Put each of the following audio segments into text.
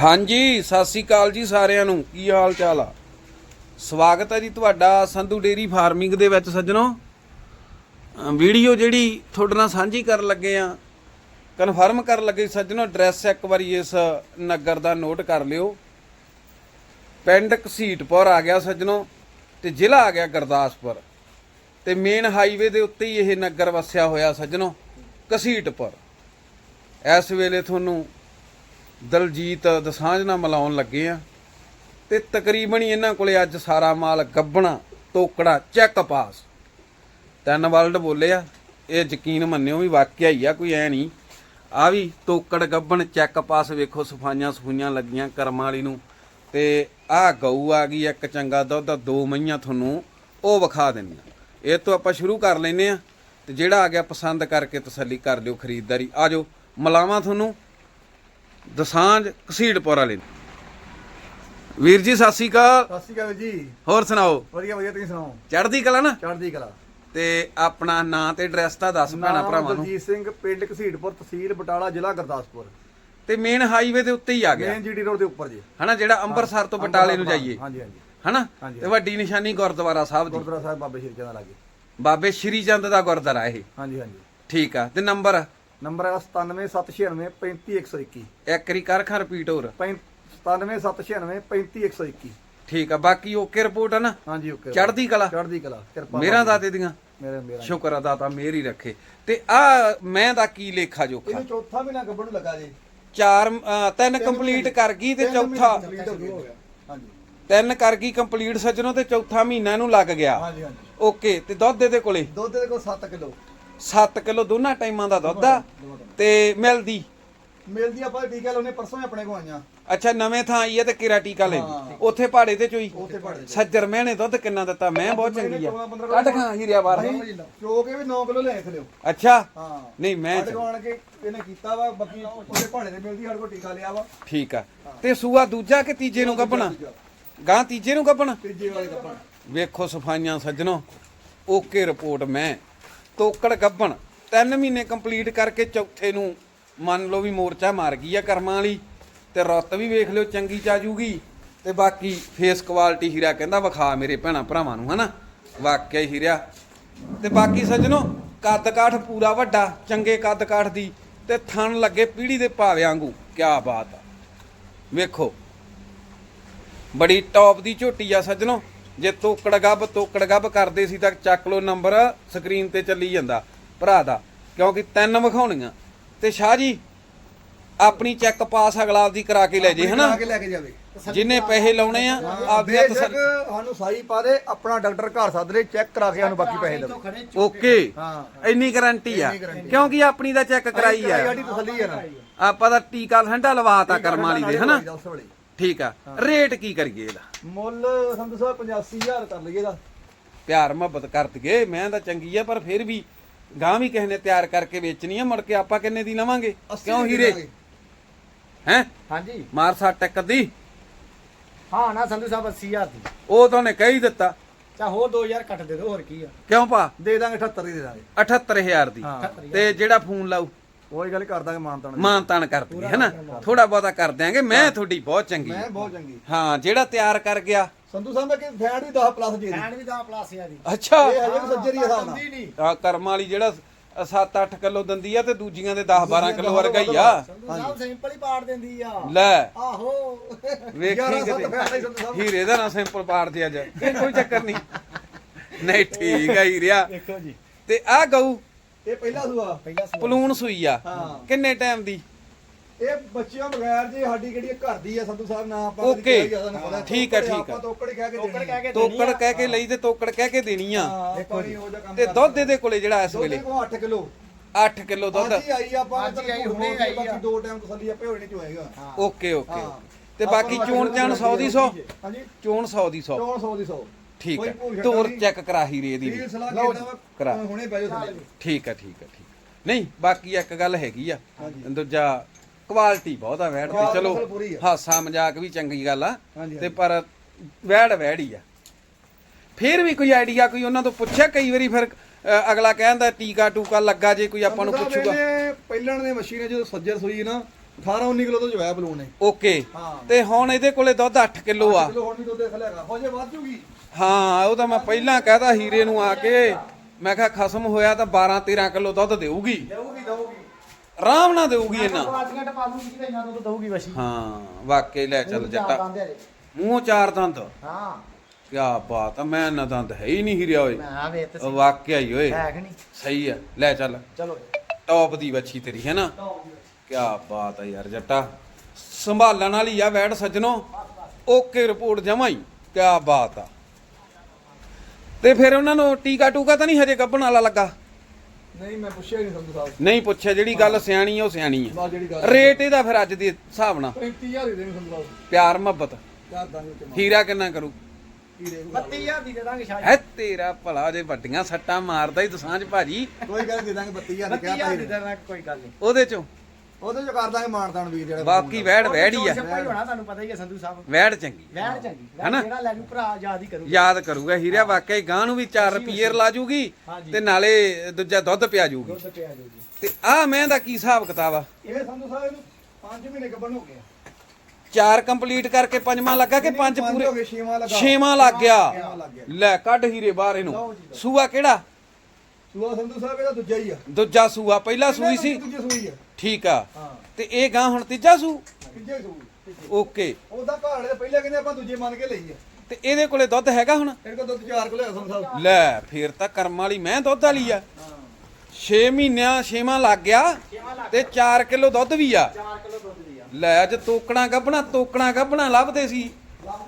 ਹਾਂਜੀ, ਸਤਿ ਸ੍ਰੀ ਅਕਾਲ ਜੀ ਸਾਰਿਆਂ ਨੂੰ। ਕੀ ਹਾਲ ਚਾਲ ਆ? ਸਵਾਗਤ ਹੈ ਜੀ ਤੁਹਾਡਾ ਸੰਧੂ ਡੇਰੀ ਫਾਰਮਿੰਗ ਦੇ ਵਿੱਚ ਸੱਜਣੋ। ਵੀਡੀਓ ਜਿਹੜੀ ਤੁਹਾਡੇ ਨਾਲ ਸਾਂਝੀ ਕਰਨ ਲੱਗੇ ਆ, ਕਨਫਰਮ ਕਰਨ ਲੱਗੇ ਸੱਜਣੋ, ਐਡਰੈਸ ਇੱਕ ਵਾਰੀ ਇਸ ਨਗਰ ਦਾ ਨੋਟ ਕਰ ਲਿਓ। ਪਿੰਡ ਘਸੀਟਪੁਰ ਆ ਗਿਆ ਸੱਜਣੋ ਤੇ ਜ਼ਿਲ੍ਹਾ ਆ ਗਿਆ ਗੁਰਦਾਸਪੁਰ। ਤੇ ਮੇਨ ਹਾਈਵੇ ਦੇ ਉੱਤੇ ਹੀ ਇਹ ਨਗਰ ਵਸਿਆ ਹੋਇਆ ਸੱਜਣੋ, ਘਸੀਟਪੁਰ। ਇਸ ਵੇਲੇ ਤੁਹਾਨੂੰ ਦਲਜੀਤ ਦਸਾਂਝ ਨਾਲ ਮਿਲਾਉਣ ਲੱਗੇ ਆ। ਤੇ ਤਕਰੀਬਨ ਹੀ ਇਹਨਾਂ ਕੋਲੇ ਅੱਜ ਸਾਰਾ ਮਾਲ ਗੱਬਣਾ ਟੋਕੜਾ ਚੈੱਕ ਪਾਸ ਤਿੰਨ ਵਰਲਡ ਬੋਲੇ ਆ। ਇਹ ਯਕੀਨ ਮੰਨਿਓ ਵੀ ਵਾਕਿਆ ਹੀ ਆ, ਕੋਈ ਐ ਨਹੀਂ। ਆ ਵੀ ਟੋਕੜ ਗੱਬਣ ਚੈੱਕ ਪਾਸ ਵੇਖੋ, ਸਫਾਈਆਂ ਸਫੂਈਆਂ ਲੱਗੀਆਂ ਕਰਮਾਂ ਵਾਲੀ ਨੂੰ। ਤੇ ਆ ਗਊ ਆ ਗਈ, ਇੱਕ ਚੰਗਾ ਦੁੱਧ, ਦੋ ਮਈਆਂ ਤੁਹਾਨੂੰ ਉਹ ਵਿਖਾ ਦਿੰਦੀਆਂ ਇਹ ਤੋਂ ਆਪਾਂ ਸ਼ੁਰੂ ਕਰ ਲੈਨੇ ਆ। ਤੇ ਜਿਹੜਾ ਆ ਗਿਆ ਪਸੰਦ ਕਰਕੇ ਤਸੱਲੀ ਕਰ ਲਿਓ ਖਰੀਦਦਾਰੀ। ਆਜੋ ਮਲਾਵਾ ਤੁਹਾਨੂੰ। ਦਸਾਂਝ ਘਸੀੜਪੁਰ ਵਾਲੇ। ਵੀਰ ਜੀ ਸਤਿ ਸ਼੍ਰੀ ਅਕਾਲ। ਸਤਿ ਸ਼੍ਰੀ ਅਕਾਲ ਜੀ। ਹੋਰ ਸੁਣਾਓ? ਵਧੀਆ ਵਧੀਆ ਤੁਸੀਂ ਸੁਣਾਓ? ਚੜ੍ਹਦੀ ਕਲਾ ਨਾ? ਚੜ੍ਹਦੀ ਕਲਾ। ਤੇ ਆਪਣਾ ਨਾਂ ਤੇ ਐਡਰੈਸ ਤਾਂ ਦੱਸ ਭੈਣਾ ਭਰਾਵਾਂ ਨੂੰ। ਦਲਜੀਤ ਸਿੰਘ ਪਿੰਡ ਘਸੀਟਪੁਰ ਤਹਿਸੀਲ ਬਟਾਲਾ ਜ਼ਿਲ੍ਹਾ ਗੁਰਦਾਸਪੁਰ। ਤੇ ਮੇਨ ਹਾਈਵੇ ਦੇ ਉੱਤੇ ਹੀ ਆ ਗਿਆ। ਮੇਨ ਜੀਡੀ ਰੋਡ ਦੇ ਉੱਪਰ ਜੀ। ਹਨਾ ਜਿਹੜਾ ਅੰਮ੍ਰਿਤਸਰ ਤੋਂ ਬਟਾਲੇ ਨੂੰ ਜਾਈਏ। ਹਾਂਜੀ ਹਾਂਜੀ। ਹਨਾ। ਤੇ ਵੱਡੀ ਨਿਸ਼ਾਨੀ ਗੁਰਦੁਆਰਾ ਸਾਹਿਬ ਦੀ ਗੁਰਦੁਆਰਾ ਸਾਹਿਬ ਬਾਬੇ ਸ਼੍ਰੀ ਚੰਦ ਲਾਗੇ। ਬਾਬੇ ਸ਼੍ਰੀ ਚੰਦ ਦਾ ਗੁਰਦੁਆਰਾ ਇਹ। ਹਾਂਜੀ ਹਾਂਜੀ। ਠੀਕ ਆ। ਤੇ ਨੰਬਰ? ਨੰਬਰ ਹੈ 97796 35121 ਇੱਕ ਰੀ ਕਰ ਖਾਂ ਰਿਪੀਟ ਹੋਰ। 97796 35121 ਠੀਕ ਆ ਬਾਕੀ ਓਕੇ ਰਿਪੋਰਟ ਆ ਨਾ? ਹਾਂਜੀ ਓਕੇ ਚੜ੍ਹਦੀ ਕਲਾ? ਚੜ੍ਹਦੀ ਕਲਾ ਕਿਰਪਾ ਮੇਰਾ ਦਾਤੇ ਦੀਆਂ? ਮੇਰੇ ਮੇਰਾ ਸ਼ੁਕਰ ਆ ਦਾਤਾ ਮੇਰ ਹੀ ਰੱਖੇ। ਤੇ ਆ ਮੈਂ ਦਾ ਕੀ ਲੇਖਾ ਜੋਖਾ? ਇਹਨੂੰ ਚੌਥਾ ਮਹੀਨਾ ਗੱਬੜ ਨੂੰ ਲੱਗਾ ਜੀ। ਚਾਰ ਅ, ਤਿੰਨ ਕੰਪਲੀਟ ਕਰ ਗਈ ਤੇ ਚੌਥਾ? complete ਹੋ ਗਿਆ ਹਾਂਜੀ। ਤਿੰਨ ਕਰ ਗਈ ਕੰਪਲੀਟ ਸੱਜਣੋ ਤੇ ਚੌਥਾ ਮਹੀਨਾ ਇਹਨੂੰ ਲੱਗ ਗਿਆ। ਹਾਂਜੀ ਹਾਂਜੀ। ਓਕੇ ਤੇ ਦੁੱਧ ਇਹਦੇ ਕੋਲੇ? ਦੁੱਧ ਦੇ ਕੋਲ 7 ਕਿਲੋ। 7 ਕਿਲੋ ਦੋਨਾਂ ਟਾਈਮਾਂ ਦਾ ਦੁੱਧ ਆ ਤੇ ਮਿਲਦੀ। ਮਿਲਦੀ ਆਪਾਂ ਟੀਕਾ ਲਾਉਨੇ ਪਰਸੋਂ ਹੀ ਆਪਣੇ ਕੋ ਆਈਆਂ। ਅੱਛਾ ਨਵੇਂ ਥਾਂ ਆਈ ਹੈ ਤੇ ਕਿਰਾ ਟੀਕਾ ਲੈ। ਉੱਥੇ ਪਹਾੜੇ ਤੇ ਚੋਈ। ਪਹਾੜੇ। ਸੱਜਰ ਮਹਿਣੇ ਦੁੱਧ ਕਿੰਨਾ ਦਿੱਤਾ ਮੈਂ ਬਹੁਤ ਚੰਗੀ ਆ। 14 15 ਕੱਢ ਖਾਂ ਹੀਰਿਆ ਬਾਹਰ। ਚੋ ਕੇ ਵੀ 9 ਕਿਲੋ ਲੈ ਥਲਿਓ ਅੱਛਾ। ਹਾਂ। ਨਹੀਂ ਮੈਂ ਆਣ ਕੇ ਇਹਨੇ ਕੀਤਾ ਵਾ ਬਾਕੀ ਉਹਦੇ ਭਾਣੇ ਤੇ ਮਿਲਦੀ ਸਾਡੇ ਕੋਲ ਟੀਕਾ ਲਿਆ ਵਾ। ਠੀਕ ਆ। ਤੇ ਸੂਆ ਦੂਜਾ ਕਿ ਤੀਜੇ ਨੂੰ ਕੱਪਣਾ? ਗਾਂ ਤੀਜੇ ਨੂੰ ਕੱਪਣਾ? ਤੀਜੇ ਵਾਲੇ ਕੱਪਣ। ਵੇਖੋ ਸਫਾਈਆਂ ਸੱਜਣੋ। ਓਕੇ ਰਿਪੋਰਟ ਮੈਂ ਤੋਕੜ ਗੱਬਣ। 3 ਮਹੀਨੇ ਕੰਪਲੀਟ ਕਰਕੇ ਚੌਥੇ ਨੂੰ ਮੰਨ ਲਓ ਵੀ ਮੋਰਚਾ ਮਾਰ ਗਈ ਆ ਕਰਮਾਂ ਵਾਲੀ, ਤੇ ਰੁੱਤ ਵੀ ਵੇਖ ਲਿਓ ਚੰਗੀ ਚਾ ਜੂਗੀ। ਤੇ ਬਾਕੀ ਫੇਸ ਕੁਆਲਿਟੀ ਹੀਰਾ ਕਹਿੰਦਾ ਵਿਖਾ ਮੇਰੇ ਭੈਣਾ ਭਰਾਵਾਂ ਨੂੰ, ਹਨਾ? ਵਾਕਿਆ ਹੀ ਹੀਰਿਆ ਤੇ ਬਾਕੀ ਸੱਜਣੋ ਕੱਦ ਕਾਠ ਪੂਰਾ ਵੱਡਾ, ਚੰਗੇ ਕੱਦ ਕਾਠ ਦੀ, ਤੇ ਥਣ ਲੱਗੇ ਪੀੜੀ ਦੇ ਭਾਵੇਂ ਵਾਂਗੂ। ਕਿਆ ਬਾਤ ਆ। ਵੇਖੋ। ਬੜੀ ਟੌਪ ਦੀ ਝੋਟੀ ਆ ਸੱਜਣੋ। ਜੇ ਤੋਕੜ ਗੱਬ ਤੋਕੜ ਗੱਬ ਕਰਦੇ ਸੀ ਤਾਂ ਚੱਕ ਲਓ ਨੰਬਰ ਸਕਰੀਨ ਤੇ ਚੱਲੀ ਜਾਂਦਾ ਭਰਾ ਦਾ ਕਿਉਂਕਿ ਤਿੰਨ ਵਿਖਾਉਣੀਆਂ। ਤੇ ਸ਼ਾਹ ਜੀ ਆਪਣੀ ਚੈੱਕ ਪਾਸ ਅਗਲਾ ਆਪਦੀ ਕਰਾ ਕੇ ਲੈ ਜੇ ਹਨਾ? ਕਰਾ ਕੇ ਲੈ ਕੇ ਜਾਵੇ। ਜਿੰਨੇ ਪੈਸੇ ਲਾਉਣੇ ਆ ਆਪਦੀ ਹੱਥ ਬੇਸ਼ੱਕ ਸਾਨੂੰ ਸਾਈ ਪਾ ਦੇ ਆਪਣਾ ਡਾਕਟਰ ਘਰ ਸੱਦ ਦੇ ਚੈੱਕ ਕਰਾ ਕੇ ਸਾਨੂੰ ਬਾਕੀ ਪੈਸੇ ਦੇਵੇ। ਓਕੇ। ਹਾਂ। ਇੰਨੀ ਗਾਰੰਟੀ ਆ। ਕਿਉਂਕਿ ਆਪਣੀ ਦਾ ਚੈੱਕ ਕਰਾਈ ਆ। ਸਾਡੀ ਤਸੱਲੀ ਹੈ ਨਾ। ਆਪਾਂ ਦਾ ਟੀਕਾ ਠੰਡਾ ਲਵਾਤਾ ਕਰਮਾਂ ਵਾਲੀ ਦੇ ਹਨਾ। ਠੀਕ ਆ। ਰੇਟ ਕੀ ਕਰੀਏ ਇਹਦਾ? ਮੁੱਲ ਸੰਧੂ ਸਾਹਿਬ 85000 ਕਰ ਲਈਏ ਦਾ ਪਿਆਰ ਮੁਹੱਬਤ ਕਰ ਦਈਏ ਮੈਂ ਤਾਂ ਚੰਗੀ ਆ ਪਰ ਫਿਰ ਵੀ ਗਾਂ ਵੀ ਕਿਸੇ ਨੇ ਤਿਆਰ ਕਰਕੇ ਵੇਚਣੀ ਆ ਮੁੜ ਕੇ ਆਪਾਂ ਕਿੰਨੇ ਦੀ ਲਵਾਂਗੇ? ਕਿਉਂ ਹੀਰੇ? ਹੈ? ਹਾਂਜੀ। ਮਾਰ ਸੱਟ ਇੱਕ ਅੱਧੀ। ਹਾਂ ਨਾ ਸੰਧੂ ਸਾਹਿਬ 80000 ਦੀ। ਉਹ ਤਾਂ ਉਹਨੇ ਕਹਿ ਦਿੱਤਾ। ਚਾ ਹੋਰ 2000 ਕੱਟ ਦੇ ਦਿਓ ਹੋਰ ਕੀ ਆ। ਕਿਉਂ ਪਾ ਦੇ ਦਾਂਗੇ 78 ਦੀ ਦੇ ਦਾਂਗੇ। 78000 ਦੀ। ਤੇ ਜਿਹੜਾ ਫੋਨ ਲਾਊ? ਉਹੀ ਗੱਲ ਕਰ ਦਾਂਗੇ ਮਾਨਤਾਨ ਮਾਨ ਤਾਨ ਕਰ ਦਈਏ ਹੈਨਾ ਥੋੜਾ ਬਹੁਤਾ ਕਰ ਦਿਆਂਗੇ। ਮੈਂ ਤੁਹਾਡੀ ਬਹੁਤ ਚੰਗੀ। ਮੈਂ। ਬਹੁਤ ਚੰਗੀ। ਹਾਂ ਜਿਹੜਾ ਤਿਆਰ ਕਰ ਗਿਆ। ਸੰਧੂ ਸਾਹਿਬ ਮੈਂ ਕਿ ਫੈਨ ਵੀ 10 ਪਲੱਸ ਜੀ। ਫੈਨ ਵੀ 10 ਪਲੱਸ ਆ ਦੀ ਅੱਛਾ। ਇਹ ਹਜੇ ਵੀ ਸੱਜਰੀ ਹਿਸਾਬ ਨਾਲ। ਨਹੀਂ। ਆ ਕਰਮਾਂ ਵਾਲੀ ਜਿਹੜਾ 7-8 ਕਿਲੋ ਦਿੰਦੀ ਆ ਤੇ ਦੂਜੀਆਂ ਦੇ 10-12 ਕਿਲੋ ਵਰਗਾ ਹੀ ਆ। ਸੰਧੂ ਸਾਹਿਬ ਸਿੰਪਲ ਹੀ ਪਾੜ ਦਿੰਦੀ ਆ। ਲੈ। ਆਹੋ। ਵੇਖੀ ਗਿਆਰਾਂ ਸੱਤ ਕਿਤੇ। ਫੈਨ ਲਈ ਸੰਧੂ ਸਾਹਿਬ। ਹੀਰੇ ਦਾ ਨਾ ਸਿੰਪਲ ਪਾੜ ਦੇ ਅੱਜ ਇਹ ਕੋਈ ਚੱਕਰ ਨਹੀਂ। ਨਹੀਂ ਠੀਕ ਆ ਹੀਰਿਆ। ਦੇਖੋ ਜੀ। ਤੇ ਆ ਗਊ। ਇਹ ਪਹਿਲਾ ਸੂਆ। ਪਹਿਲਾ ਸਵਾਲ ਪਲੂਣ ਸੂਈ ਆ। ਹਾਂ। ਕਿੰਨੇ ਟਾਈਮ ਦੀ? ਇਹ ਬੱਚਿਆਂ ਬਗੈਰ ਜੇ ਸਾਡੀ ਕਿਹੜੀ ਘਰ ਦੀ ਆ ਸੰਧੂ ਸਾਹਿਬ ਨਾ ਆਪਾਂ Okay. ਕਦੀ ਕਿਹਾ ਸਾਨੂੰ ਪਤਾ। ਠੀਕ ਆ, ਤੋਕੜ ਠੀਕ ਆ। ਆਪਾਂ ਤੋਕੜ ਕਹਿ ਕੇ ਟੋਕੜ ਦੇਣੀ ਕਹਿ ਕੇ ਤੋਕੜ ਕਹਿ ਕੇ ਲਈ ਤੇ ਤੋਕੜ ਕਹਿ ਕੇ ਦੇਣੀ ਆ। ਦੇਖੋ ਜੀ। ਤੇ। ਦੁੱਧ ਇਹਦੇ ਕੋਲੇ ਜਿਹੜਾ ਇਸ ਦੁੱਧ ਵੇਲੇ ਕੋ 8 ਕਿਲੋ। 8 ਕਿਲੋ ਦੁੱਧ। ਅੱਜ ਹੀ ਆਈ ਆ, ਆਪਾਂ ਅੱਜ ਹੀ ਆਈ, ਤੁਹਾਨੂੰ ਹੁਣੇ ਹੋਰ ਆਈ ਆ। ਬਾਕੀ ਦੋ ਟਾਈਮ ਤਸੱਲੀ ਆਪੇ ਹੋਣੀ ਚੋਏਗਾ। ਹਾਂ। Okay okay. ਹਾਂ। ਤੇ ਬਾਕੀ ਚੋਣ ਚਾਣ 100 ਦੀ 100 ਹਾਂਜੀ। ਚੋਣ 100 ਦੀ 100 ਚੋਣ 100 ਦੀ 100 ਠੀਕ ਹੈ। ਤੋਰ। ਚੈੱਕ ਕਰਾ ਦੀ ਇਹ ਸਲਾਹ ਲਓ ਕਿਦਾਂ ਕਰਾ। ਹੁਣੇ ਬਹਿ ਜਾਓ ਥੱਲੇ। ਠੀਕ ਹੈ ਠੀਕ ਹੈ ਠੀਕ ਨਹੀਂ ਬਾਕੀ ਇੱਕ ਗੱਲ ਹੈਗੀ ਆ। ਦੂਜਾ ਕੁਆਲਿਟੀ ਬਹੁਤ ਆ ਵੈੜ ਦੀ। ਚਲੋ ਅਸਲ ਪੂਰੀ ਆ। ਹਾਸਾ ਮਜ਼ਾਕ ਵੀ ਚੰਗੀ ਗੱਲ ਆ। ਹਾਂਜੀ, ਤੇ ਹਾਂਜੀ। ਪਰ ਵੈੜ ਵੈੜ ਹੀ ਆ। ਫੇਰ ਵੀ ਕੋਈ ਆਈਡੀਆ ਕੋਈ ਉਹਨਾਂ ਤੋਂ ਪੁੱਛਿਆ? ਕਈ ਵਾਰੀ ਫਿਰ ਅ, ਅਗਲਾ ਕਹਿੰਦਾ ਟੀਕਾ ਟੂਕਾ ਲੱਗਾ ਜੇ ਕੋਈ ਆਪਾਂ ਨੂੰ ਸਾਹਿਬ ਪੁੱਛੂਗਾ। ਇਹਨੇ ਪਹਿਲਣ ਨੇ ਮਸ਼ੀਨ ਜਦੋਂ ਸੱਜਰ ਸੂਈ ਨਾ 18 19 ਕਿਲੋ ਤੋਂ ਜਵਾਇਆ ਬਲੂਨ ਨੇ ਓਕੇ। ਹਾਂ। ਤੇ ਹੁਣ ਇਹਦੇ ਕੋਲੇ ਦੁੱਧ 8 ਕਿਲੋ ਆ। ਕਿਲੋ ਹੁਣ ਵੀ ਦੁੱਧ ਦੇਖ ਲਿਆਗਾ ਹੋ ਜੇ ਵੱਧ ਜੂਗੀ। ਹਾਂ ਉਹ ਤਾਂ ਮੈਂ ਪਹਿਲਾਂ ਕਹਦਾ ਹੀਰੇ ਨੂੰ ਆ ਕੇ। ਮੈਂ ਕਿਹਾ ਖਸਮ ਹੋਇਆ ਤਾਂ 12 13 ਕਿਲੋ ਦੁੱਧ ਦੇਊਗੀ। ਦੇਊਗੀ ਦੇਊਗੀ। ਆਰਾਮ ਨਾਲ ਦੇਊਗੀ ਇਹਨਾਂ। ਪਾਰਟੀਆਂ ਟਪਾ ਦੂਗੀ ਕਿ ਇਹਨਾਂ ਨੂੰ ਤਾਂ ਦਊਗੀ ਵਸ਼ੀ। ਹਾਂ ਵਾਕਈ ਲੈ ਚੱਲ ਜੱਟਾ। ਮੂੰਹ ਚਾਰ ਦੰਦ? ਹਾਂ। ਕੀ ਬਾਤ ਆ ਮੈਂ ਨਾ ਦੰਦ ਹੈ ਹੀ ਨਹੀਂ ਹੀਰਿਆ ਓਏ। ਮੈਂ ਤੇ ਵਾਕਿਆ ਹੀ ਓਏ। ਹੈ ਕਿ ਨਹੀਂ? ਸਹੀ ਆ ਲੈ ਚੱਲ। ਚਲੋ। ਟੌਪ ਦੀ ਵੱਛੀ ਤੇਰੀ ਹੈ ਨਾ? ਕੀ ਬਾਤ ਆ ਯਾਰ ਜੱਟਾ। ਸੰਭਾਲਣ ਵਾਲੀ ਆ ਵੈੜ ਸੱਜਣੋ। ਓਕੇ ਰਿਪੋਰਟ ਜਮਾਈ ਕੀ ਬਾਤ ਆ। ਤੇ ਫਿਰ ਉਹਨਾਂ ਨੂੰ ਟੀਕਾ ਟੂਕਾ ਤਾਂ ਨਹੀਂ ਹਜੇ ਕੱਢਣ ਵਾਲਾ ਲੱਗਾ? ਨਹੀਂ ਮੈਂ ਪੁੱਛਿਆ ਨਹੀਂ ਸੰਧੂ ਸਾਹਿਬ ਨਹੀਂ ਪੁੱਛਿਆ ਜਿਹੜੀ ਗੱਲ ਸਿਆਣੀ ਆ ਉਹ ਸਿਆਣੀ ਆ। ਬਸ ਜਿਹੜੀ ਗੱਲ ਰੇਟ ਇਹਦਾ ਫਿਰ ਅੱਜ ਦੇ ਹਿਸਾਬ ਨਾਲ। 35000 ਹੀ ਦੇਣੀ ਸੰਧੂ ਸਾਹਿਬ ਪਿਆਰ ਮੁਹੱਬਤ। ਚਾਰ ਦਾਂਗੇ ਤੇ ਹੀਰਾ ਕਿੰਨਾ ਕਰੂ? ਕੀ ਦੇ 32000 ਦੀ ਦੇ ਦਾਂਗੇ ਸ਼ਾਇਦ ਹੈ ਤੇਰਾ ਭਲਾ ਜੇ ਵੱਡੀਆਂ ਸੱਟਾਂ ਮਾਰਦਾ ਹੀ ਦਸਾਂਝ ਭਾਜੀ। ਕੋਈ ਗੱਲ ਦੇ ਦਾਂਗੇ 32000 ਦੀ ਕਹਿਤਾ 32000 ਹੀ ਦੀ ਦੇ ਦਾਂਗੇ ਕੋਈ ਗੱਲ ਨਹੀਂ ਉਹਦੇ ਚੋਂ? ਉਹਦੇ ਚ ਕਰ ਦਾਂਗੇ ਮਾਨਤਾਨ ਵੀਰ ਜਿਹੜਾ ਬਾਕੀ ਵੈੜ ਵੈੜ ਹੀ ਆ। ਹੀ ਹੋਣਾ ਤੁਹਾਨੂੰ ਪਤਾ ਹੀ ਹੈ ਸੰਧੂ ਸਾਹਿਬ। ਵੈੜ ਚੰਗੀ। ਵੈਣ ਚੰਗੀ। ਹੈਨਾ? ਜਿਹੜਾ ਲੈ ਜੂ ਭਰਾ ਯਾਦ ਹੀ ਕਰੂਗਾ। ਯਾਦ ਕਰੂਗਾ ਹੀਰਾ ਵਾਕਿਆ ਗਾਂ ਨੂੰ ਵੀ 4 ਰੁਪਏ ਲਾ ਜੂਗੀ। ਤੇ ਨਾਲੇ ਦੂਜਾ ਦੁੱਧ ਪਿਆ ਜੂਗੀ। ਦੁੱਧ ਪਿਆ ਜੂਗੀ। ਤੇ ਆ ਮੈਂ ਦਾ ਕੀ ਹਿਸਾਬ ਕਿਤਾਬ ਆ? ਇਹ ਸੰਧੂ ਸਾਹਿਬ ਇਹਨੂੰ 5 ਮਹੀਨੇ ਗੱਬਣ ਹੋ ਗਏ ਚਾਰ ਕੰਪਲੀਟ ਕਰਕੇ ਪੰਜਵਾਂ ਲੱਗਾ ਕਿ ਪੰਜ ਪੂਰੇ? ਹੋ ਗਏ ਛੇਵਾਂ ਲੱਗਾ। ਛੇਵਾਂ ਲੱਗ ਛੇਵਾਂ ਗਿਆ ਗਿਆ। ਲੈ ਕੱਢ ਹੀਰੇ ਬਾਹਰ ਇਹਨੂੰ। ਸੂਆ ਕਿਹੜਾ? ਸੂਆ ਸੰਧੂ ਸਾਹਿਬ ਇਹਦਾ ਦੂਜਾ ਹੀ ਆ। ਦੂਜਾ ਸੂਆ ਪਹਿਲਾ ਸੂਈ ਸੀ। ਦੂਜੀ ਸੂਈ ਆ। ਠੀਕ ਆ। ਹਾਂ। ਤੇ ਇਹ ਗਾਂ ਹੁਣ ਤੀਜਾ ਸੂ? ਤੀਜੇ ਸੂਈ ਓਕੇ। ਉਹਦਾ ਘਰ ਵਾਲੇ ਪਹਿਲੇ ਕਹਿੰਦੇ ਆਪਾਂ ਦੂਜੇ ਮੰਨ ਕੇ ਲਈ ਆ। ਤੇ ਇਹਦੇ ਕੋਲੇ ਦੁੱਧ ਹੈਗਾ ਹੁਣ? ਇਹਦੇ ਕੋਲ ਦੁੱਧ ਚਾਰ ਕਿਲੋ ਹੈ ਸੰਧੂ ਸਾਹਿਬ। ਲੈ ਫੇਰ ਤਾਂ ਕਰਮ ਵਾਲੀ ਮੈਂ ਦੁੱਧ ਵਾਲੀ ਆ। 6 ਮਹੀਨਿਆਂ 6ਵਾਂ ਲੱਗ ਗਿਆ ਤੇ 4 ਕਿਲੋ ਦੁੱਧ ਵੀ ਆ। 4 ਕਿਲੋ ਦੁੱਧ ਦੀ ਆ ਲੈ ਅੱਜ ਤੋਕਣਾ ਗੱਬਣਾ ਤੋਕਣਾ ਗੱਬਣਾ ਲੱਭਦੇ ਸੀ।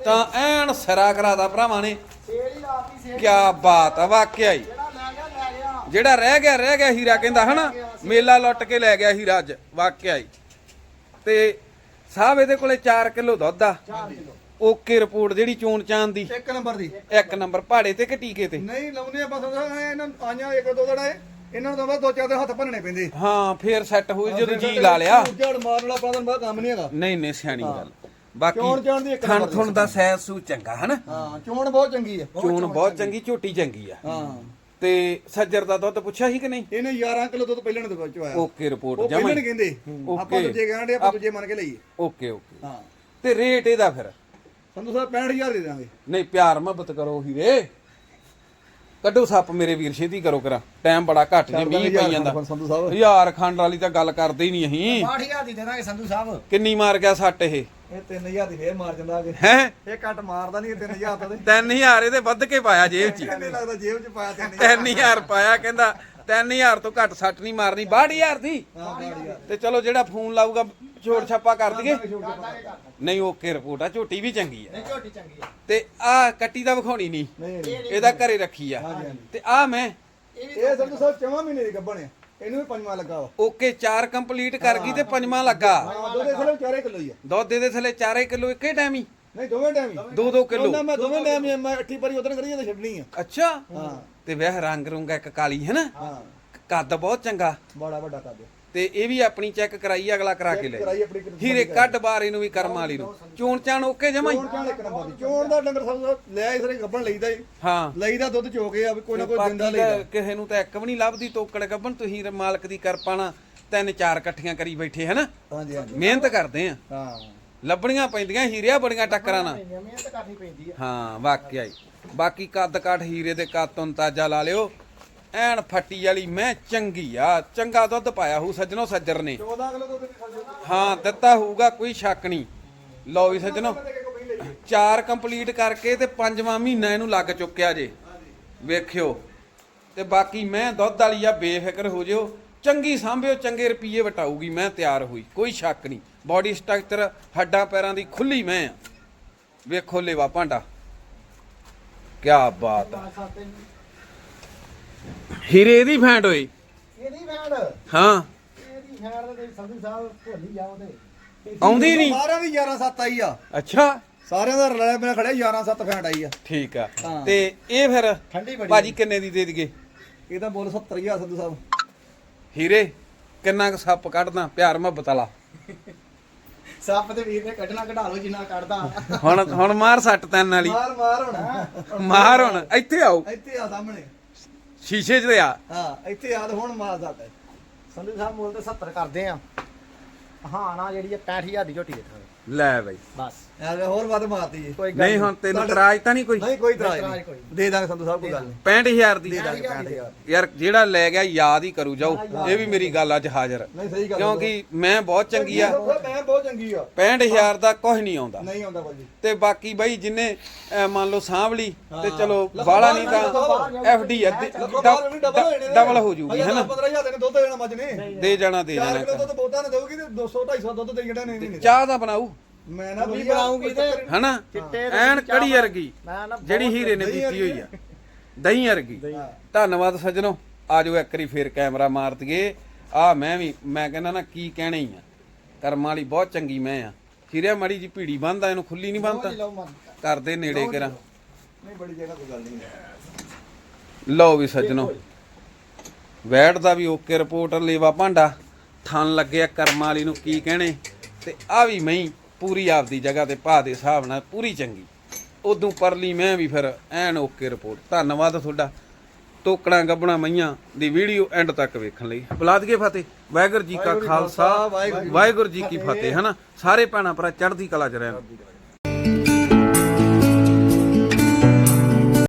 ਤਾਂ ਐਨ ਸਿਰਾ ਕਰਾਦਾ ਭਰਾਵਾਂ ਨੇ। ਸੇਲ ਹੀ ਲਾਤੀ ਸੇਲ ਕੀ ਬਾਤ ਆ ਵਾਕਿਆ ਹੀ ਜਿਹੜਾ ਲੈ ਗਿਆ ਲੈ ਗਿਆ ਜਿਹੜਾ ਰਹਿ ਗਿਆ ਰਹਿ ਗਿਆ ਹੀਰਾ ਕਹਿੰਦਾ ਹਨਾ ਮੇਲਾ ਲੁੱਟ ਕੇ ਲੈ ਗਿਆ ਹੀਰਾ ਅੱਜ ਵਾਕਿਆ ਹੀ। ਤੇ ਸਾਹਿਬ ਇਹਦੇ ਕੋਲੇ 4 ਕਿਲੋ ਦੁੱਧ ਆ। 4 ਕਿਲੋ। ਓਕੇ ਰਿਪੋਰਟ ਜਿਹੜੀ ਚੋਣ ਚਾਨ ਦੀ। ਇੱਕ ਨੰਬਰ ਦੀ। ਇੱਕ ਨੰਬਰ ਪਹਾੜੇ ਤੇ ਕਿ ਟੀਕੇ ਤੇ? ਨਹੀਂ ਲਾਉਨੇ ਸਾਹਿਬ ਇਹਨਾਂ ਆਈਆਂ ਇੱਕ ਦੋ ਇਹ ਇਹਨਾਂ ਨੂੰ ਤਾਂ ਬਸ ਦੋ ਚਾਰ ਦਿਨ ਹੱਥ ਭੰਨਣੇ ਪੈਂਦੇ। ਹਾਂ ਫੇਰ ਸੈੱਟ ਹੋਈ ਜਦੋਂ ਜੀ ਲਾ ਲਿਆ। ਝੜ ਮਾਰਨ ਵਾਲਾ ਆਪਣਾ ਤਾਂ ਕੰਮ ਨਹੀਂ ਹੈਗਾ। ਨਹੀਂ ਨਹੀਂ ਸਿਆਣੀ ਗੱਲ। ਬਾਕੀ ਚੋਣ ਚਾਣ ਦੀ ਇੱਕ ਥਣ ਥੁਣ ਦਾ। ਸੈਸ ਸੂ ਚੰਗਾ ਹਨਾ? ਹਾਂ ਚੋਣ ਬਹੁਤ ਚੰਗੀ ਆ। ਚੋਣ ਬਹੁਤ ਚੰਗੀ ਝੋਟੀ ਚੰਗੀ ਆ। ਹਾਂ। ਤੇ ਸੱਜਰ ਦਾ ਦੁੱਧ ਪੁੱਛਿਆ ਸੀ ਕਿ ਨਹੀਂ? ਇਹਨੇ 11 ਕਿਲੋ ਦੁੱਧ ਪਹਿਲਾਂ ਨੇ ਵਿੱਚ ਆਇਆ ਓਕੇ ਰਿਪੋਰਟ ਜਮਾ ਪਹਿਲਾਂ ਨਹੀਂ ਕਹਿੰਦੇ ਆਪਾਂ। ਦੂਜੇ ਕਹਿੰਦੇ ਆਪਾਂ ਦੂਜੇ ਮੰਨ ਕੇ ਲਈਏ। Okay okay. ਹਾਂ। ਤੇ ਰੇਟ ਇਹਦਾ ਫਿਰ? ਸੰਧੂ ਸਾਹਿਬ 65000 ਦੇ ਦਾਂਗੇ ਨਹੀਂ ਪਿਆਰ ਮੁਹੱਬਤ ਕਰੋ ਹੀਰੇ ਕੱਢੋ ਸੱਪ ਮੇਰੇ ਵੀਰ ਛੇਤੀ ਕਰੋ ਕਰਾ। ਟਾਈਮ ਬੜਾ ਘੱਟ ਜੇ ਮੀਂਹ ਪਈ ਜਾਂਦਾ ਸੰਧੂ ਸਾਹਿਬ। ਯਾਰ ਖੰਡ ਵਾਲੀ ਤਾਂ ਗੱਲ ਕਰਦੇ ਹੀ ਨਹੀਂ ਅਸੀਂ। 60000 ਦੀ ਦੇ ਦਾਂਗੇ ਸੰਧੂ ਸਾਹਿਬ। ਕਿੰਨੀ ਮਾਰ ਗਿਆ ਸੱਟ ਇਹ? ਇਹ 3000 ਦੀ ਫੇਰ ਮਾਰ ਜਾਂਦਾ ਅਗੇ ਹੈ? ਇਹ ਕੱਟ ਮਾਰਦਾ ਨਹੀਂ 3000 ਤਾਂ। ਤੇ 3000 ਇਹਦੇ ਵੱਧ ਕੇ ਪਾਇਆ ਜੇਬ 'ਚ। ਹੀ। ਕਿੰਨੇ ਲੱਗਦਾ ਜੇਬ 'ਚ ਪਾਇਆ 3000 3000 ਪਾਇਆ ਕਹਿੰਦਾ 3000 ਤੋਂ ਘੱਟ ਸੱਟ ਨਹੀਂ ਮਾਰਨੀ 62000 ਦੀ। ਹਾਂ ਗਾੜੀ ਤੇ ਚਲੋ ਜਿਹੜਾ ਫੋਨ ਲਾਊਗਾ ਛੋੜ ਛਾਪਾ ਕਰ ਦਈਏ। ਨਹੀਂ ਓਕੇ ਰਿਪੋਰਟ ਆ ਝੋਟੀ ਵੀ ਚੰਗੀ ਆ। ਨਹੀਂ ਝੋਟੀ ਚੰਗੀ ਆ। ਤੇ ਆ ਕੱਟੀ ਦਾ ਵਿਖਾਉਣੀ ਨਹੀਂ ਇਹਦਾ ਘਰੇ ਰੱਖੀ ਆ। ਤੇ ਆ ਮੈਂ। ਇਹ ਇਹ ਸੰਧੂ ਸਾਹਿਬ ਚਵਾਂ ਮਹੀਨੇ ਦੀ ਗੱਬਣ ਆ। ਇਹਨੂੰ ਵੀ ਪੰਜਵਾਂ ਲੱਗਾ ਵਾ। ਓਕੇ 4 ਕੰਪਲੀਟ ਕਰ ਗਈ ਤੇ ਪੰਜਵਾਂ ਲੱਗਾ। ਹਾਂ ਦੁੱਧ ਇਸਲੇ 4 ਕਿਲੋ ਹੀ ਆ। ਦੁੱਧ ਦੇ ਥੱਲੇ 4 ਕਿਲੋ ਇੱਕੇ ਟਾਈਮ ਹੀ? ਨਹੀਂ ਦੋਵੇਂ ਟਾਈਮ ਹੀ। 2-2 ਕਿਲੋ। ਉਹਨਾਂ ਮੈਂ ਦੋਵੇਂ ਟਾਈਮ ਹੀ ਮੈਂ ਅੱਠੀ ਪਰੀ ਉਧਰ ਕਰੀ ਤੇ ਛੱਡਣੀ ਆ। ਅੱਛਾ। ਹਾਂ। ਤੇ ਵੇਖ ਰੰਗ ਰੁੰਗਾ ਇੱਕ ਕਾਲੀ ਹੈ ਨਾ ਹਾਂ। ਕੱਦ ਬਹੁਤ ਚੰਗਾ। ਬੜਾ ਵੱਡਾ ਕਰ ਦੇ ਤੇ ਇਹ ਵੀ ਆਪਣੀ ਚੈੱਕ ਕਰਾਈ ਅਗਲਾ ਕਰਾ ਕੇ ਲੈ ਕਰਾਈ ਆਪਣੀ ਕਿਰਤ ਹੀਰੇ ਕੱਢ ਬਾਰ ਇਹਨੂੰ ਵੀ ਕਰਮ ਵਾਲੀ ਨੂੰ। ਚੋਣ ਚਾਣ ਓਕੇ ਜਮਾਈ ਚੋਣ ਚਾਣ ਇੱਕ ਨੰਬਰ ਦੀ ਚੋਣ ਦਾ ਡੰਗਰ ਸਭ ਲੈ ਇਸਰੇ ਗੱਬਣ ਲਈਦਾ ਹੀ ਹਾਂ। ਲਈਦਾ ਦੁੱਧ ਚੋਕੇ ਆ ਵੀ ਕੋਈ ਨਾ ਕੋਈ ਦਿੰਦਾ ਲਈਦਾ। ਕਿਸੇ ਨੂੰ ਤਾਂ ਇੱਕ ਵੀ ਨਹੀਂ ਲੱਭਦੀ ਤੋਕੜ ਗੱਬਣ ਤੁਸੀਂ ਮਾਲਕ ਦੀ ਕਿਰਪਾ ਨਾਲ ਤਿੰਨ ਚਾਰ ਇਕੱਠੀਆਂ ਕਰੀ ਬੈਠੇ ਹਨਾ? ਹਾਂਜੀ ਹਾਂਜੀ। ਮਿਹਨਤ ਕਰਦੇ ਆ। ਹਾਂ। ਲੱਭਣੀਆਂ ਪੈਂਦੀਆਂ ਹੀਰਿਆ ਬੜੀਆਂ ਟੱਕਰਾਂ ਨਾਲ। ਮਿਹਨਤ ਕਰਨੀ ਪੈਂਦੀ ਆ। ਹਾਂ ਵਾਕਿਆ ਹੀ ਬਾਕੀ ਕੱਦ ਕਾਠ ਹੀਰੇ ਦੇ ਕੱਦ ਤੋਂ ਲਾ ਲਿਓ। ਐਨ ਫੱਟੀ ਵਾਲੀ ਮੈਂ ਚੰਗੀ ਆ। ਚੰਗਾ ਦੁੱਧ ਪਾਇਆ ਹੋਊ ਸੱਜਣੋ ਸੱਜਰ ਨੇ। 14 ਕਿਲੋ ਦੁੱਧ ਵੀ ਖਾ ਜਾਊਗਾ। ਹਾਂ ਦਿੱਤਾ ਹੋਊਗਾ ਕੋਈ ਸ਼ੱਕ ਨਹੀਂ। ਲਓ ਵੀ ਸੱਜਣੋ ਚਾਰ ਕੰਪਲੀਟ ਕਰਕੇ ਤੇ ਪੰਜਵਾਂ ਮਹੀਨਾ ਇਹਨੂੰ ਲੱਗ ਚੁੱਕਿਆ ਜੇ। ਵੇਖਿਓ। ਤੇ ਬਾਕੀ ਮੈਂ ਦੁੱਧ ਵਾਲੀ ਆ ਬੇਫਿਕਰ ਹੋ ਜਿਓ। ਚੰਗੀ ਸਾਂਭਿਓ ਚੰਗੇ ਰੁਪਏ ਵਟਾਊਗੀ ਮੈਂ ਤਿਆਰ ਹੋਈ। ਕੋਈ ਸ਼ੱਕ ਨਹੀਂ। ਬਾਡੀ ਸਟਰਕਚਰ ਹੱਡਾਂ ਪੈਰਾਂ ਦੀ ਖੁੱਲੀ ਮੈਂ ਆ। ਵੇਖੋ ਲੇਵਾ ਭਾਂਡਾ। ਕੀ ਬਾਤ ਨੂੰ। ਹੀਰੇ ਦੀ ਫੈਂਟ ਹੋਈ। ਇਹਦੀ ਵੈਣ ਹਾਂ। ਇਹਦੀ ਵੈਣ ਦੇ ਸੰਧੂ ਸਾਹਿਬ ਭੁੱਲ ਹੀ ਜਾਓ ਤੇ ਆਉਂਦੀ ਨਹੀਂ। ਸਾਰਿਆਂ ਦੀ 11 7 ਆਈ ਆ। ਅੱਛਾ। ਸਾਰਿਆਂ ਦਾ ਰਲਿਆ ਮੇਰਾ ਖੜਿਆ 11 7 ਫੈਂਟ ਆਈ ਆ। ਠੀਕ ਆ। ਹਾਂ। ਤੇ ਇਹ ਫਿਰ ਠੰਡੀ ਬੜੀ ਭਾਜੀ ਕਿੰਨੇ ਦੀ ਦੇ ਦਈਏ? ਇਹ ਤਾਂ ਬੋਲ 70000 ਸੰਧੂ ਸਾਹਿਬ। ਹੀਰੇ ਕਿੰਨਾ ਕੁ ਸੱਪ ਕੱਢਦਾ? ਪਿਆਰ ਮੁਹੱਬਤ ਵਾਲਾ। ਸੱਪ ਦੇ ਵੀਰ ਨੇ ਕੱਢਣਾ ਕਢਾ ਲਓ ਜਿੰਨਾ ਕੱਢਦਾ। ਹੁਣ ਹੁਣ ਮਾਰ ਸੱਟ ਤੈਨ ਵਾਲੀ। ਮਾਰ ਮਾਰ ਹੁਣ। ਮਾਰ ਹੁਣ। ਇੱਥੇ ਆਓ। ਇੱਥੇ ਆ ਸਾਹਮਣੇ। ਸ਼ੀਸ਼ੇ 'ਚ ਤੇ ਆ। ਹਾਂ, ਇੱਥੇ ਆ ਤੇ ਹੁਣ ਮਾਰਦਾ ਸਕਦਾ ਸੰਧੂ ਸਾਹਿਬ ਮੁੱਲ ਤੇ 70 ਕਰਦੇ ਆ। ਹਾਂ, ਨਾ ਜਿਹੜੀ ਹੈ 65000 ਦੀ ਝੋਟੀ ਦੇਖਾਂਗੇ ਲੈ ਬਈ। ਬਸ। ਐਵੇਂ ਹੋਰ ਵੱਧ ਮਾਰਤੀ ਜੀ। ਕੋਈ ਗੱਲ ਨਹੀਂ ਹੁਣ ਤੈਨੂੰ ਇਤਰਾਜ਼ ਤਾਂ ਨਹੀਂ ਕੋਈ? ਨਹੀਂ ਕੋਈ ਇਤਰਾਜ਼ ਇਤਰਾਜ਼ ਨਹੀਂ। ਕੋਈ ਦੇ ਦਾਂਗੇ ਸੰਧੂ ਸਾਹਿਬ ਕੋਈ ਗੱਲ ਨਹੀਂ। 65000 ਦੀ। ਦੇ ਦਾਂਗੇ 65000 ਯਾਰ ਜਿਹੜਾ ਲੈ ਗਿਆ ਯਾਦ ਹੀ ਕਰੂ ਜਾਓ। ਇਹ ਵੀ ਮੇਰੀ ਗੱਲ ਅੱਜ ਹਾਜ਼ਰ। ਨਹੀਂ ਸਹੀ ਗੱਲ ਕਿਉਂਕਿ ਮੈਂ ਬਹੁਤ ਚੰਗੀ ਆ। ਮੈਂ ਬਹੁਤ ਚੰਗੀ ਆ। 65000 ਦਾ ਕੁਝ ਨਹੀਂ ਆਉਂਦਾ। ਨਹੀਂ ਆਉਂਦਾ ਭਾਜੀ ਤੇ ਬਾਕੀ ਬਾਈ ਜਿੰਨੇ ਅਹ, ਮੰਨ ਲਓ ਸਾਂਭਲੀ ਤੇ ਹਾਂ। ਚਲੋ ਬਾਹਰ ਨਹੀਂ ਤਾਂ ਬਾਹਰ ਐਫ ਡੀ ਲੱਖੋਂ ਬਾਹਰ ਵੀ ਡਬਲ ਹੋ ਜਾਣੇ ਨੇ। ਡਬਲ ਹੋ ਜੂਗੀ ਹੈਨਾ 15000 ਦੇ ਦੁੱਧ ਦੇਣਾ ਮੱਝ ਨੇ। ਦੇ ਜਾਣਾ ਦੇ 4 ਕਿਲੋ ਜਾਣਾ ਦੁੱਧ ਬੋਤਾ ਨੇ ਦੇਊਗੀ ਤੇ 200 250 ਦੁੱਧ ਦੇ ਜਿਹੜਾ ਨਹੀਂ ਨਹੀਂ ਚਾਹ ਦਾ ਬਣਾਊ। ਮੈਂ ਨਾ ਵੀ ਬਣਾਊਂਗੀ ਤੇ- ਹਨਾ? ਐਨ ਕੜੀ ਵਰਗੀ। ਜਿਹੜੀ ਹੀਰੇ ਨੇ ਪੀਤੀ ਹੋਈ ਆ। ਦਹੀਂ ਵਰਗੀ। ਧੰਨਵਾਦ ਸੱਜਣੋ। ਆਜੋ ਇੱਕ ਵਾਰੀ ਫੇਰ ਕੈਮਰਾ ਮਾਰ ਦਈਏ। ਆ ਮੈਂ ਵੀ ਮੈਂ ਕਹਿੰਦਾ ਨਾ ਕੀ ਕਹਿਣਾ ਹੀ ਆ। ਕਰਮ ਵਾਲੀ ਬਹੁਤ ਚੰਗੀ ਮੈਂ ਆ। ਖੀਰਿਆ ਮੜੀ ਜੀ ਭੀੜੀ ਬੰਦਾ ਇਹਨੂੰ ਖੁੱਲੀ ਨਹੀਂ ਮਨ ਕਰਦੇ ਨੇੜੇ ਕਰਾਂ। ਨਹੀਂ ਬੜੀ ਜਗ੍ਹਾ ਕੋਈ ਗੱਲ ਨਹੀਂ ਲਓ ਵੀ ਸੱਜਣੋ। ਵੈਟ ਦਾ ਵੀ ਓਕੇ ਰਿਪੋਰਟ ਲੇਵਾ ਭਾਂਡਾ। ਥਣ ਲੱਗਿਆ ਕਰਮ ਵਾਲੀ ਨੂੰ ਕੀ ਕਹਿਣੇ। ਤੇ ਆ ਵੀ ਮੈਂ ਪੂਰੀ ਆਪਦੀ ਜਗ੍ਹਾ ਤੇ ਭਾ ਦੇ ਹਿਸਾਬ ਨਾਲ ਪੂਰੀ ਚੰਗੀ। ਉਦੋਂ ਪਰਲੀ ਮੈਂ ਵੀ ਫਿਰ ਐਨ ਓਕੇ ਰਿਪੋਰਟ। ਧੰਨਵਾਦ ਤੁਹਾਡਾ। ਟੋਕਣਾ ਗੱਬਣਾ ਮਈਆਂ ਦੀ ਵੀਡੀਓ ਐਂਡ ਤੱਕ ਵੇਖਣ ਲਈ। ਬੁਲਾ ਦਈਏ ਫਤਿਹ। ਵਾਹਿਗੁਰੂ ਜੀ ਕਾ ਖਾਲਸਾ ਖਾਲਸਾ, ਵਾਹਿਗੁਰੂ ਜੀ ਕੀ ਵਾਹਿਗੁਰੂ ਜੀ ਕੀ ਫਤਿਹ ਹਨਾ ਸਾਰੇ ਭੈਣਾਂ ਭਰਾ ਚੜ੍ਹਦੀ ਕਲਾ ਚ ਰਹਿਣ।